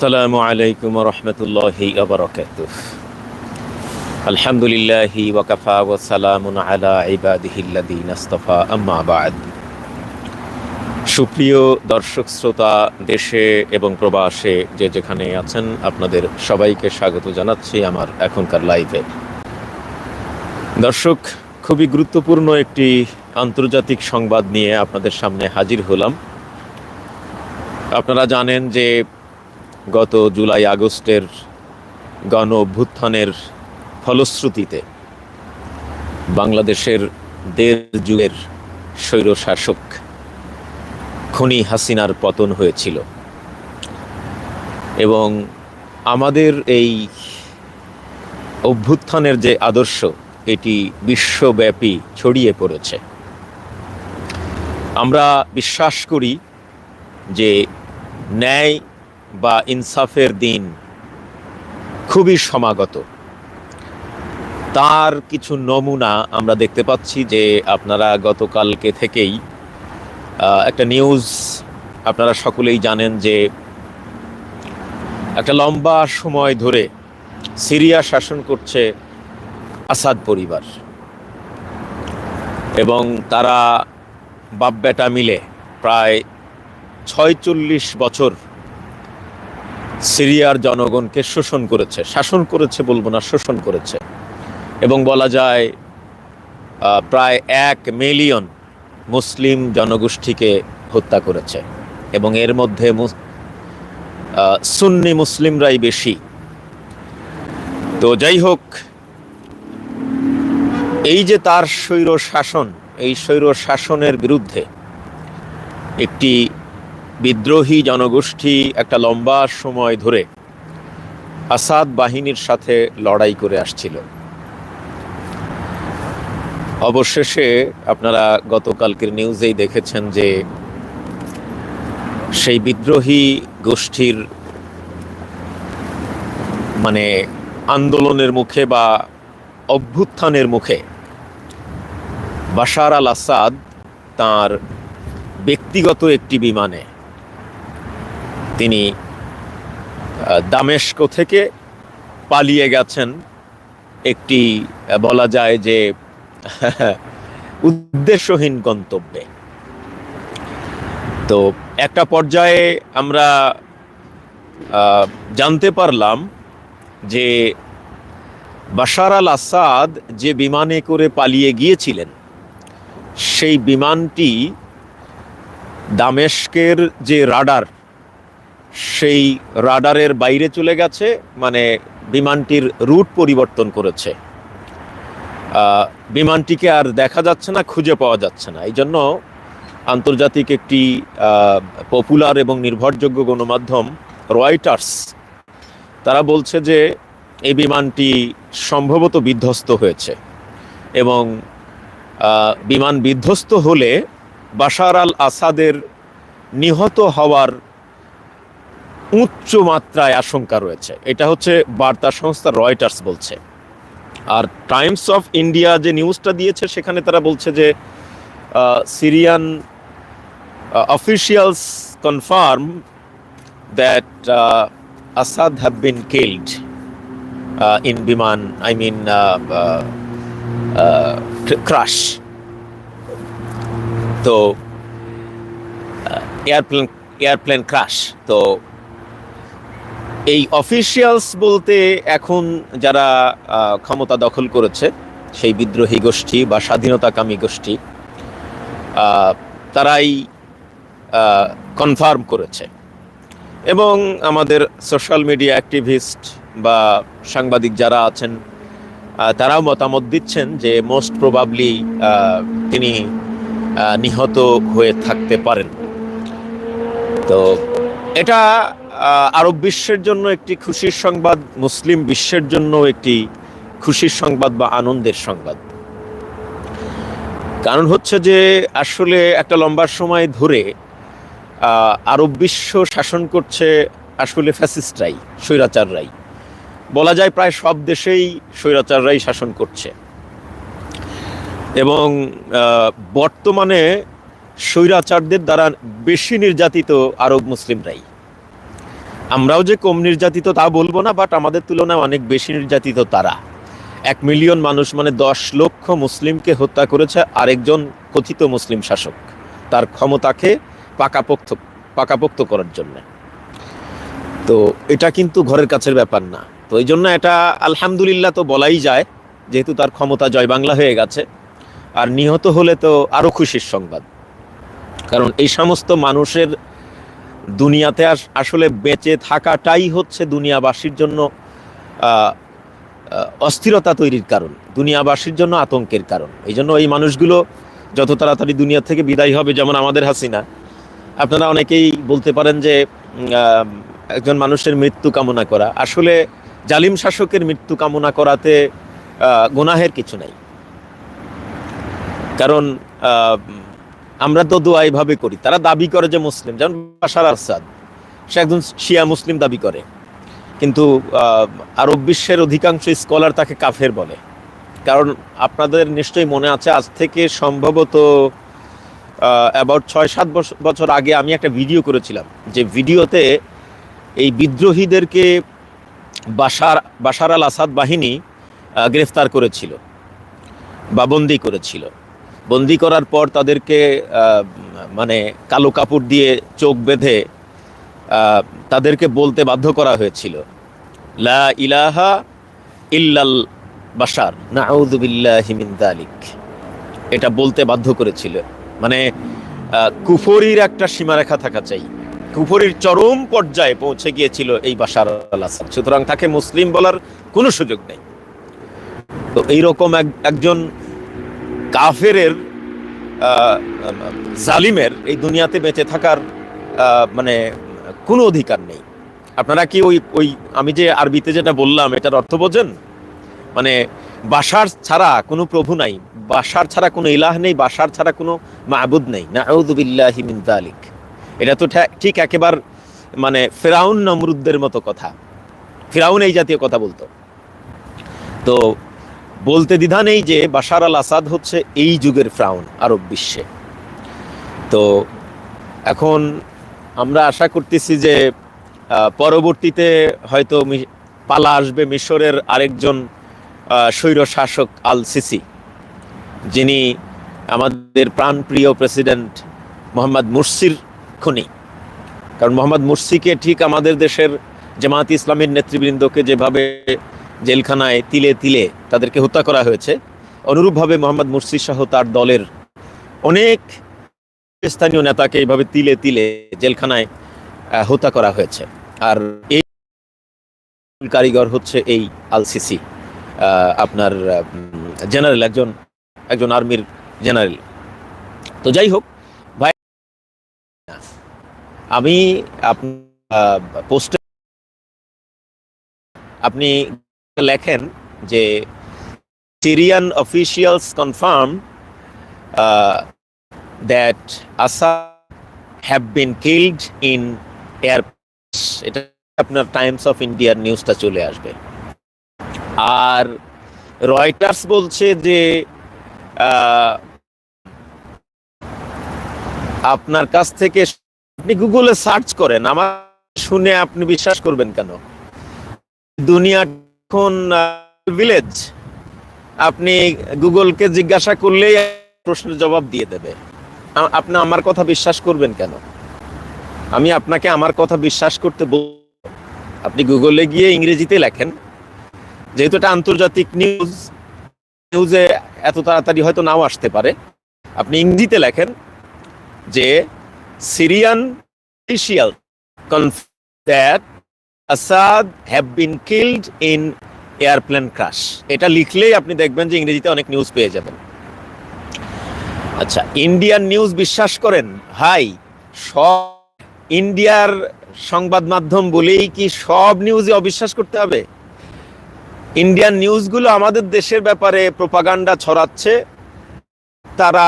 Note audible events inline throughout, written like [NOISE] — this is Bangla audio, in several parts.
আসসালামু আলাইকুম রহমতুল্লাহি আবরকাতুহ আলহামদুলিল্লাহি ওয়াকাফা ওয়া সালামুন আলা ইবাদিহিল্লাযীন ইসতাফা আম্মা বাদ। সুপ্রিয় দর্শক, শ্রোতা, দেশে এবং প্রবাসে যে যেখানে আছেন, আপনাদের সবাইকে স্বাগত জানাচ্ছি আমার এখনকার লাইভে। দর্শক, খুবই গুরুত্বপূর্ণ একটি আন্তর্জাতিক সংবাদ নিয়ে আপনাদের সামনে হাজির হলাম। আপনারা জানেন যে গত জুলাই আগস্টের গণ অভ্যুত্থানের ফলশ্রুতিতে বাংলাদেশের দেড় যুগের স্বৈরশাসক খনি হাসিনার পতন হয়েছিল। এবং আমাদের এই অভ্যুত্থানের যে আদর্শ, এটি বিশ্বব্যাপী ছড়িয়ে পড়েছে। আমরা বিশ্বাস করি যে ন্যায় বা ইনসাফের দিন খুবই সমাগত। তার কিছু নমুনা আমরা দেখতে পাচ্ছি যে আপনারা গতকালকে থেকেই একটা নিউজ আপনারা সকলেই জানেন যে একটা লম্বা সময় ধরে সিরিয়া শাসন করছে আসাদ পরিবার। এবং তারা বাপ বেটা মিলে প্রায় ছয়চল্লিশ বছর সিরিয়ার জনগণকে শোষণ করেছে। শাসন করেছে বলব না, শোষণ করেছে। এবং বলা যায় প্রায় এক মিলিয়ন মুসলিম জনগোষ্ঠীকে হত্যা করেছে। এবং এর মধ্যে সুন্নি মুসলিমরাই বেশি। তো যাই হোক, এই যে তার স্বৈর শাসন এই স্বৈর শাসনের বিরুদ্ধে একটি বিদ্রোহী জনগোষ্ঠী একটা লম্বা সময় ধরে আসাদ বাহিনীর সাথে লড়াই করে আসছিল। অবশেষে আপনারা গতকালকের নিউজেই দেখেছেন যে সেই বিদ্রোহী গোষ্ঠীর মানে আন্দোলনের মুখে বা অভ্যুত্থানের মুখে বাশার আল আসাদ তার ব্যক্তিগত একটি বিমানে তিনি দামেস্ক থেকে পালিয়ে গেছেন। একটি বলা যায় যে, [LAUGHS] উদ্দেশ্যহীন গন্তব্যে। তো একটা পর্যায়ে আমরা জানতে পারলাম যে বাশার আল আসাদ যে বিমানে করে পালিয়ে গিয়েছিলেন, সেই বিমানটি দামেস্কের যে রাডার সেই রাডারের বাইরে চলে গেছে মানে বিমানটির রুট পরিবর্তন করেছে। বিমানটিকে আর দেখা যাচ্ছে না, খুঁজে পাওয়া যাচ্ছে না। এই জন্য আন্তর্জাতিক একটি পপুলার এবং নির্ভরযোগ্য গণমাধ্যম রয়টার্স তারা বলছে যে এই বিমানটি সম্ভবত বিধ্বস্ত হয়েছে এবং বিমান বিধ্বস্ত হলে বাশার আল আসাদের নিহত হওয়ার উচ্চ মাত্রায় আশঙ্কা রয়েছে। এটা হচ্ছে বার্তা সংস্থা রয়টার্স বলছে। আর টাইমস অফ ইন্ডিয়া যে নিউজটা দিয়েছে, সেখানে তারা বলছে যে Syrian officials confirm that Assad have been killed in বিমান, আই মিন ক্রাশ। তো এয়ারপ্লেন এয়ারপ্লেন ক্রাশ। তো এই অফিসিয়ালস বলতে এখন যারা ক্ষমতা দখল করেছে, সেই বিদ্রোহী গোষ্ঠী বা স্বাধীনতাকামী গোষ্ঠী তারাই কনফার্ম করেছে। এবং আমাদের সোশ্যাল মিডিয়া অ্যাক্টিভিস্ট বা সাংবাদিক যারা আছেন তারাও মতামত দিচ্ছেন যে মোস্ট প্রবাবলি তিনি নিহত হয়ে থাকতে পারেন। তো এটা আরব বিশ্বের জন্য একটি খুশির সংবাদ, মুসলিম বিশ্বের জন্য একটি খুশির সংবাদ বা আনন্দের সংবাদ। কারণ হচ্ছে যে, আসলে একটা লম্বা সময় ধরে আরব বিশ্ব শাসন করছে আসলে ফ্যাসিস্টরাই, স্বৈরাচাররাই। বলা যায় প্রায় সব দেশেই স্বৈরাচাররাই শাসন করছে। এবং বর্তমানে স্বৈরাচারদের দ্বারা বেশি নির্যাতিত আরব মুসলিমরাই। আমরাও যে কম নির্যাতিত তা বলব না বাট আমাদের তুলনায় অনেক বেশি নির্যাতিত তারা। এক মিলিয়ন মানুষ মানে দশ লক্ষ মুসলিমকে হত্যা করেছে আরেকজন কথিত মুসলিম শাসক। তার ক্ষমতাকে পাকাপোক্ত পাকাপোক্ত করার জন্য। তো এটা কিন্তু ঘরের কাছের ব্যাপার না। তো এই জন্য এটা আলহামদুলিল্লাহ তো বলাই যায়, যেহেতু তার ক্ষমতা জয় বাংলা হয়ে গেছে। আর নিহত হলে তো আরও খুশির সংবাদ। কারণ এই সমস্ত মানুষের দুনিয়াতে আস- আসলে বেঁচে থাকাটাই হচ্ছে দুনিয়াবাসীর জন্য অস্থিরতা তৈরির কারণ, দুনিয়াবাসীর জন্য আতঙ্কের কারণ। এই জন্য এই মানুষগুলো যত তাড়াতাড়ি দুনিয়া থেকে বিদায় হবে, যেমন আমাদের হাসিনা, আপনারা অনেকেই বলতে পারেন যে একজন মানুষের মৃত্যু কামনা করা। আসলে জালিম শাসকের মৃত্যু কামনা করাতে গুনাহের কিছু নাই। কারণ আমরা তো দোয়া এইভাবে করি। তারা দাবি করে যে মুসলিম। যেমন বাশার আসাদ সে একজন শিয়া মুসলিম দাবি করে। কিন্তু আরব বিশ্বের অধিকাংশ স্কলার তাকে কাফের বলে। কারণ আপনাদের নিশ্চয়ই মনে আছে, আজ থেকে সম্ভবত অ্যাবাউট ছয় সাত বছ- বছর আগে আমি একটা ভিডিও করেছিলাম। যে ভিডিওতে এই বিদ্রোহীদেরকে বাশার বাশার আল আসাদ বাহিনী গ্রেফতার করেছিল বা বন্দি করেছিল। বন্দি করার পর তাদেরকে মানে কালো কাপড় দিয়ে চোখ বেঁধে তাদেরকে বলতে বাধ্য করা হয়েছিল। লা ইলাহা ইল্লাল বাশার নাউযুবিল্লাহি মিন যালিক। এটা বলতে বাধ্য করেছিল। মানে কুফরির একটা সীমারেখা থাকা চাই। কুফরির চরম পর্যায়ে পৌঁছে গিয়েছিল এই বাসার সুতরাং তাকে মুসলিম বলার কোনো সুযোগ নেই। তো এইরকম এক, একজন কাফেরের জালিমের এই দুনিয়াতে বেঁচে থাকার মানে কোনো অধিকার নেই। আপনারা কি ওই ওই আমি যে আরবিতে যেটা বললাম, এটার অর্থ বোঝেন? মানে বাসার ছাড়া কোনো প্রভু নাই, বাসার ছাড়া কোনো ইলাহ নেই, বাসার ছাড়া কোনো মাহবুদ নেই। নাউযুবিল্লাহি যালিক। এটা তো ঠিক একেবার মানে ফেরাউন, নমরুদ্দের মতো কথা। ফেরাউন এই জাতীয় কথা বলতো। তো বলতে দ্বিধা নেই যে বাশার আল আসাদ হচ্ছে এই যুগের ফ্রাউন আরব বিশ্বে। তো এখন আমরা আশা করতেছি যে পরবর্তীতে হয়তো পালা আসবে মিশরের আরেকজন স্বৈর শাসক আল সিসি, যিনি আমাদের প্রাণপ্রিয় প্রেসিডেন্ট মোহাম্মদ মুরসির খনি। কারণ মোহাম্মদ মুরসিকে ঠিক আমাদের দেশের জামায়াত ইসলামের নেতৃবৃন্দকে যেভাবে জেলখানায় তিলে তিলে তাদেরকে হত্যা করা হয়েছে। অনুরূপভাবে মোহাম্মদ মুরসি সহ তার দলের অনেক স্থানীয় নেতাকে এইভাবে তিলে তিলে জেলখানায় হত্যা করা হয়েছে। আর এই কারিগর হচ্ছে এই আলসিসি আপনার জেনারেল একজন একজন আর্মির জেনারেল। তো যাই হোক, ভাই, আমি পোস্টে আপনি লেখেন যে Syrian officials confirm that Assad have been killed in air এটা আপনার টাইমস অফ ইন্ডিয়ার নিউজটা চলে আসবে। আর রয়টার্স বলছে যে আপনার কাছ থেকে আপনি গুগলে সার্চ করেন, আমার শুনে আপনি বিশ্বাস করবেন কেন? দুনিয়া এখন ভিলেজ আপনি গুগলকে জিজ্ঞাসা করলেই প্রশ্নের জবাব দিয়ে দেবে। আপনি আমার কথা বিশ্বাস করবেন কেন? আমি আপনাকে আমার কথা বিশ্বাস করতে বল, আপনি গুগলে গিয়ে ইংরেজিতে লেখেন। যেহেতু এটা আন্তর্জাতিক নিউজ নিউজে এত তাড়াতাড়ি হয়তো নাও আসতে পারে। আপনি ইংরেজিতে লেখেন যে Syrian official that Assad have been killed in airplane crash এটা লিখলেই আপনি দেখবেন যে ইংরেজিতে অনেক নিউজ পেয়ে যাবেন। আচ্ছা ইন্ডিয়ান নিউজ বিশ্বাস করেন? হাই সব ইন্ডিয়ার সংবাদ মাধ্যম বলেই কি সব নিউজে অবিশ্বাস করতে হবে? ইন্ডিয়ান নিউজগুলো আমাদের দেশের ব্যাপারে প্রপাগান্ডা ছড়াচ্ছে, তারা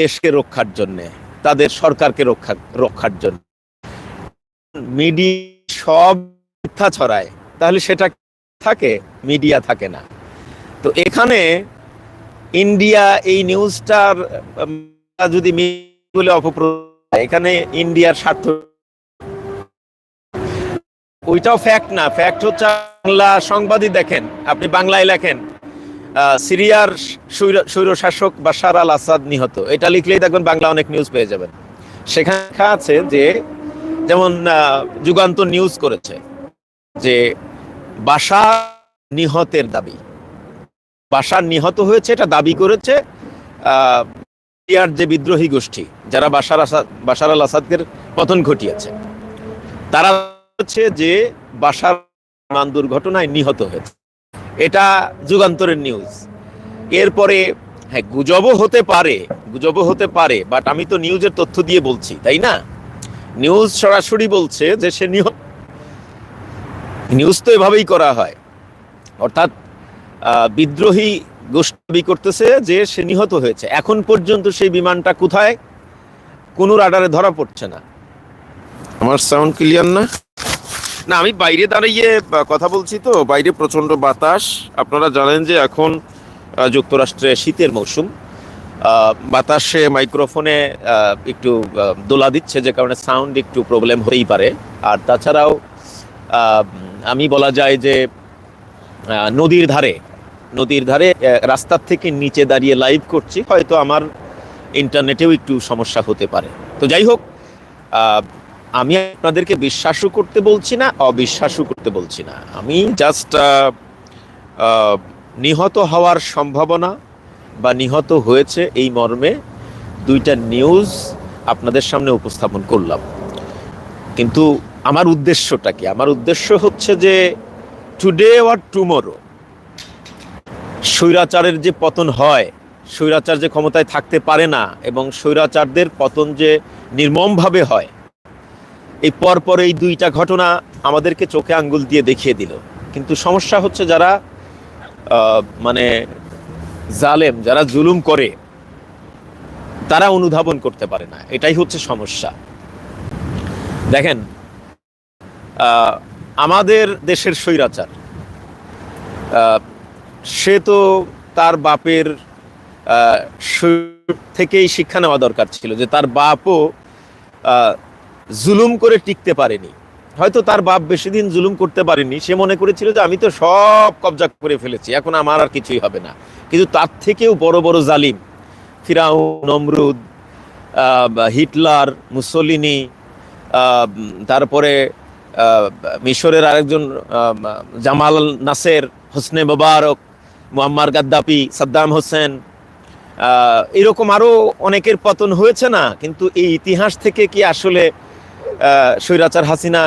দেশকে রক্ষার জন্য, তাদের সরকারকে রক্ষা, রক্ষার জন্য। মিডিয়া সব মিথ্যা ছড়ায়, তাহলে সেটা থাকে মিডিয়া থাকে না। তো এখানে ইন্ডিয়া এই নিউজটার যদি বলে এখানে ইন্ডিয়ার স্বার্থ। ওইটাও ফ্যাক্ট না ফ্যাক্ট হচ্ছে বাংলা সংবাদই দেখেন, আপনি বাংলায় লেখেন সিরিয়ার স্বৈর- স্বৈরশাসক বাশার আল আসাদ নিহত। এটা লিখলেই দেখবেন বাংলা অনেক নিউজ পেয়ে যাবেন। সেখানে আছে যে যেমন আহ, যুগান্তর নিউজ করেছে যে বাসা নিহতের দাবি। বাসা নিহত হয়েছে এটা দাবি করেছে যে বিদ্রোহী গোষ্ঠী যারা বাসার আসাদ বাশার আল আসাদকে পতন ঘটিয়েছে তারা হচ্ছে যে বাসার মান দুর্ঘটনায় নিহত হয়েছে। এটা যুগান্তরের নিউজ। এরপরে হ্যাঁ গুজবও হতে পারে গুজবও হতে পারে বাট আমি তো নিউজের তথ্য দিয়ে বলছি তাই না? নিউজ সরাসরি বলছে যে সে নিহত। নিউজ তো এভাবেই করা হয়। অর্থাৎ বিদ্রোহী গোষ্ঠী করতেছে যে সে নিহত হয়েছে। এখন পর্যন্ত সেই বিমানটা কোথায় কোনো রাডারে ধরা পড়ছে না। আমার সাউন্ড ক্লিয়ার না? না আমি বাইরে দাঁড়িয়ে কথা বলছি তো। বাইরে প্রচণ্ড বাতাস। আপনারা জানেন যে এখন যুক্তরাষ্ট্রে শীতের মৌসুম। বাতাসে মাইক্রোফোনে একটু দোলা দিচ্ছে, যে কারণে সাউন্ড একটু প্রবলেম হতেই পারে। আর তাছাড়াও আমি বলা যায় যে নদীর ধারে নদীর ধারে রাস্তার থেকে নিচে দাঁড়িয়ে লাইভ করছি, হয়তো আমার ইন্টারনেটেও একটু সমস্যা হতে পারে। তো যাই হোক আমি আপনাদেরকে বিশ্বাসও করতে বলছি না, অবিশ্বাসও করতে বলছি না। আমি জাস্ট নিহত হওয়ার সম্ভাবনা বা নিহত হয়েছে এই মর্মে দুইটা নিউজ আপনাদের সামনে উপস্থাপন করলাম। কিন্তু আমার উদ্দেশ্যটা কি? আমার উদ্দেশ্য হচ্ছে যে টুডে অর টুমোরো স্বৈরাচারের যে পতন হয়, স্বৈরাচার যে ক্ষমতায় থাকতে পারে না এবং স্বৈরাচারদের পতন যে নির্মমভাবে হয়, এই পরপর এই দুইটা ঘটনা আমাদেরকে চোখে আঙ্গুল দিয়ে দেখিয়ে দিল। কিন্তু সমস্যা হচ্ছে যারা মানে জালেম যারা জুলুম করে, তারা অনুধাবন করতে পারে না। এটাই হচ্ছে সমস্যা। দেখেন আমাদের দেশের স্বৈরাচার সে তো তার বাপের থেকেই শিক্ষা নেওয়া দরকার ছিল যে তার বাপও জুলুম করে টিকতে পারেনি। হয়তো তার বাপ বেশি দিন জুলুম করতে পারেনি, সে মনে করেছিল যে আমি তো সব কবজা করে ফেলেছি, এখন আমার আর কিছুই হবে না। কিন্তু তার থেকেও বড় বড় জালিম ফিরাউ নমরুদ হিটলার, মুসলিনি তারপরে মিশরের আরেকজন Jamal Nasser, Hosni Mubarak, Muammar Gaddafi, Saddam Hussein এরকম আরও অনেকের পতন হয়েছে না? কিন্তু এই ইতিহাস থেকে কি আসলে স্বৈরাচার হাসিনা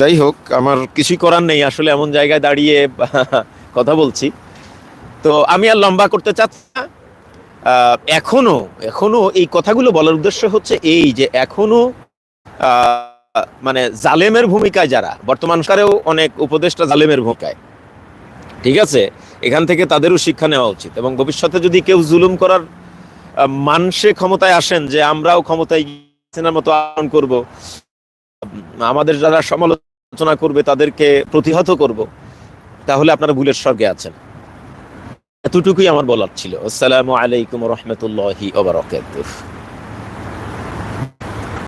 যাই হোক, আমার কিছুই করার নেই। আসলে এমন জায়গায় দাঁড়িয়ে [LAUGHS] কথা বলছি। তো আমি আর লম্বা করতে চাচ্ছি না। এখনও এখনও এই কথাগুলো বলার উদ্দেশ্য হচ্ছে এই যে এখনও মানে জালেমের ভূমিকায় যারা, বর্তমান সরকারেও অনেক উপদেষ্টা জালেমের ভূমিকায়, ঠিক আছে? এখান থেকে তাদেরও শিক্ষা নেওয়া উচিত এবং ভবিষ্যতে যদি কেউ জুলুম করার মানসে ক্ষমতায় আসেন যে আমরাও ক্ষমতায় মতো আচরণ করব আমাদের যারা সমালোচনা করবে, তাদেরকে প্রতিহত করব। তাহলে আপনারা ভুলের স্বর্গে আছেন। এতটুকুই আমার বলার ছিল। আসসালামু আলাইকুম রহমতুল্লাহি ওবরাকাতুহ